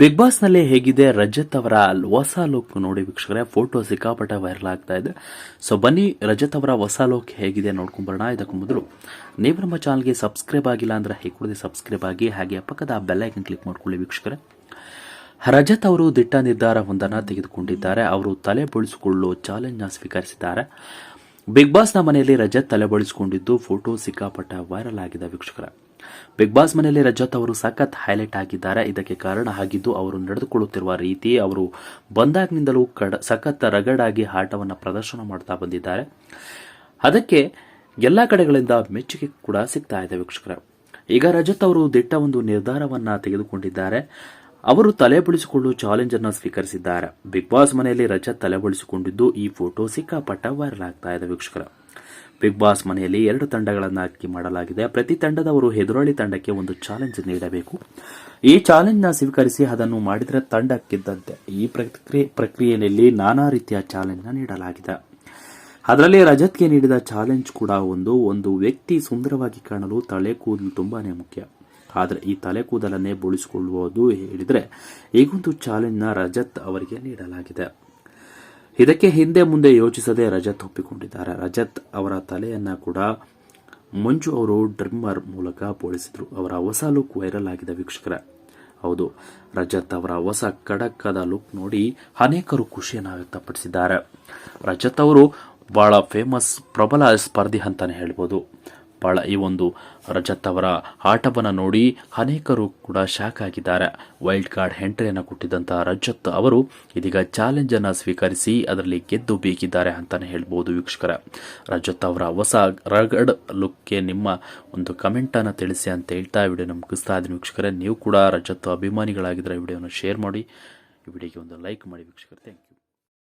Big ಬಾಸ್ನಲ್ಲಿ ಹೇಗಿದೆ ರಜತ್ ಅವರ ಹೊಸ ಲುಕ್ ನೋಡಿ ವೀಕ್ಷಕರೇ, ಫೋಟೋ ಸಿಕ್ಕಾಪಟ್ಟೆ ವೈರಲ್ ಆಗ್ತಾ ಇದೆ. ಸೊ ಬನ್ನಿ, ರಜತ್ ಅವರ ಹೊಸ ಲುಕ್ ಹೇಗಿದೆ ನೋಡ್ಕೊಂಡ್ಬರೋಣ ಇದಕ್ಕೂ ಮೊದಲು ನೀವು ನಮ್ಮ ಚಾನಲ್ಗೆ ಸಬ್ಸ್ಕ್ರೈಬ್ ಆಗಿಲ್ಲ ಅಂದ್ರೆ ಹೇಗೆ ಸಬ್ಸ್ಕ್ರೈಬ್ ಆಗಿ, ಹಾಗೆ ಪಕ್ಕದ ಬೆಲ್ ಐಕನ್ ಕ್ಲಿಕ್ ಮಾಡ್ಕೊಳ್ಳಿ ವೀಕ್ಷಕರೇ. ರಜತ್ ಅವರು ದಿಟ್ಟ ನಿರ್ಧಾರವೊಂದನ್ನು ತೆಗೆದುಕೊಂಡಿದ್ದಾರೆ. ಅವರು ತಲೆ ಬೋಳಿಸಿಕೊಳ್ಳುವ ಚಾಲೆಂಜ್ನ ಸ್ವೀಕರಿಸಿದ್ದಾರೆ. ಬಿಗ್ ಬಾಸ್ನ ಮನೆಯಲ್ಲಿ ರಜತ್ ತಲೆಬಳಿಸಿಕೊಂಡಿದ್ದು ಫೋಟೋ ಸಿಕ್ಕಾಪಟ್ಟ ವೈರಲ್ ಆಗಿದೆ ವೀಕ್ಷಕರ. ಬಿಗ್ ಬಾಸ್ ಮನೆಯಲ್ಲಿ ರಜತ್ ಅವರು ಸಖತ್ ಹೈಲೈಟ್ ಆಗಿದ್ದಾರೆ. ಇದಕ್ಕೆ ಕಾರಣ ಆಗಿದ್ದು ಅವರು ನಡೆದುಕೊಳ್ಳುತ್ತಿರುವ ರೀತಿ ಅವರು ಬಂದಾಗಿನಿಂದಲೂ ಕಡ, ಸಖತ್ ರಗಡಾಗಿ ಆಟವನ್ನು ಪ್ರದರ್ಶನ ಮಾಡ್ತಾ ಬಂದಿದ್ದಾರೆ. ಅದಕ್ಕೆ ಎಲ್ಲ ಕಡೆಗಳಿಂದ ಮೆಚ್ಚುಗೆ ಕೂಡ ಸಿಗ್ತಾ ಇದೆ ವೀಕ್ಷಕರ. ಈಗ ರಜತ್ ಅವರು ದಿಟ್ಟ ಒಂದು ನಿರ್ಧಾರವನ್ನ ತೆಗೆದುಕೊಂಡಿದ್ದಾರೆ. ಅವರು ತಲೆ ಬಳಸಿಕೊಳ್ಳುವ ಚಾಲೆಂಜ್ ಅನ್ನು ಸ್ವೀಕರಿಸಿದ್ದಾರೆ. ಬಿಗ್ ಬಾಸ್ ಮನೆಯಲ್ಲಿ ರಜತ್ ತಲೆ ಬಳಸಿಕೊಂಡಿದ್ದು ಈ ಫೋಟೋ ಸಿಕ್ಕಾಪಟ್ಟ ವೈರಲ್ ಆಗ್ತಾ ಇದೆ ವೀಕ್ಷಕರ. ಬಿಗ್ ಬಾಸ್ ಮನೆಯಲ್ಲಿ ಎರಡು ತಂಡಗಳನ್ನು ಆಯ್ಕೆ ಮಾಡಲಾಗಿದೆ. ಪ್ರತಿ ತಂಡದವರು ಎದುರಾಳಿ ತಂಡಕ್ಕೆ ಒಂದು ಚಾಲೆಂಜ್ ನೀಡಬೇಕು. ಈ ಚಾಲೆಂಜ್ನ ಸ್ವೀಕರಿಸಿ ಅದನ್ನು ಮಾಡಿದರೆ ತಂಡಕ್ಕಿದ್ದಂತೆ ಈ ಪ್ರಕ್ರಿಯೆ, ಪ್ರಕ್ರಿಯೆಯಲ್ಲಿ ನಾನಾ ರೀತಿಯ ಚಾಲೆಂಜ್ನ ನೀಡಲಾಗಿದೆ. ಅದರಲ್ಲಿ ರಜತ್ಗೆ ನೀಡಿದ ಚಾಲೆಂಜ್ ಕೂಡ ಒಂದು. ಒಂದು ವ್ಯಕ್ತಿ ಸುಂದರವಾಗಿ ಕಾಣಲು ತಲೆ ಕೂದಲು ತುಂಬಾನೇ ಮುಖ್ಯ. ಆದರೆ ಈ ತಲೆ ಕೂದಲನ್ನೇ ಬೋಳಿಸಿಕೊಳ್ಳುವುದು ಹೇಳಿದರೆ ಈಗೊಂದು ಚಾಲೆಂಜ್ನ ರಜತ್ ಅವರಿಗೆ ನೀಡಲಾಗಿದೆ. ಇದಕ್ಕೆ ಹಿಂದೆ ಮುಂದೆ ಯೋಚಿಸದೆ ರಜತ್ ಒಪ್ಪಿಕೊಂಡಿದ್ದಾರೆ. ರಜತ್ ಅವರ ತಲೆಯನ್ನು ಕೂಡ ಮಂಜು ಅವರು ಡ್ರಿಮ್ಮರ್ ಮೂಲಕ ಬೋಳಿಸಿದರು. ಅವರ ಹೊಸ ಲುಕ್ ವೈರಲ್ ಆಗಿದೆ ವೀಕ್ಷಕರ. ಹೌದು, ರಜತ್ ಅವರ ಹೊಸ ಕಡಕದ ಲುಕ್ ನೋಡಿ ಅನೇಕರು ಖುಷಿಯನ್ನು ವ್ಯಕ್ತಪಡಿಸಿದ್ದಾರೆ. ರಜತ್ ಅವರು ಬಹಳ ಫೇಮಸ್ ಪ್ರಬಲ ಸ್ಪರ್ಧಿ ಅಂತಲೇ ಹೇಳ್ಬೋದು. ಬಹಳ ಈ ಒಂದು ರಜತ್ ಅವರ ಆಟವನ್ನು ನೋಡಿ ಅನೇಕರು ಕೂಡ ಶಾಕ್ ಆಗಿದ್ದಾರೆ. ವೈಲ್ಡ್ ಕಾರ್ಡ್ ಎಂಟ್ರಿಯನ್ನು ಕೊಟ್ಟಿದ್ದಂತಹ ರಜತ್ ಅವರು ಇದೀಗ ಚಾಲೆಂಜ್ ಅನ್ನು ಸ್ವೀಕರಿಸಿ ಅದರಲ್ಲಿ ಗೆದ್ದು ಬೇಕಿದ್ದಾರೆ ಅಂತಾನೆ ಹೇಳ್ಬೋದು ವೀಕ್ಷಕರ. ರಜತ್ ಅವರ ಹೊಸ ರಗಡ್ ಲುಕ್ಗೆ ನಿಮ್ಮ ಒಂದು ಕಮೆಂಟನ್ನು ತಿಳಿಸಿ ಅಂತ ಹೇಳ್ತಾ ವಿಡಿಯೋ ಮುಗಿಸ್ತಾ ಇದ್ದೀನಿ ವೀಕ್ಷಕರೇ. ನೀವು ಕೂಡ ರಜತ್ ಅಭಿಮಾನಿಗಳಾಗಿದ್ದರೆ ವಿಡಿಯೋನ ಶೇರ್ ಮಾಡಿ. ಈ ವಿಡಿಯೋಗೆ ಒಂದು ಲೈಕ್ ಮಾಡಿ ವೀಕ್ಷಕರು. Thank you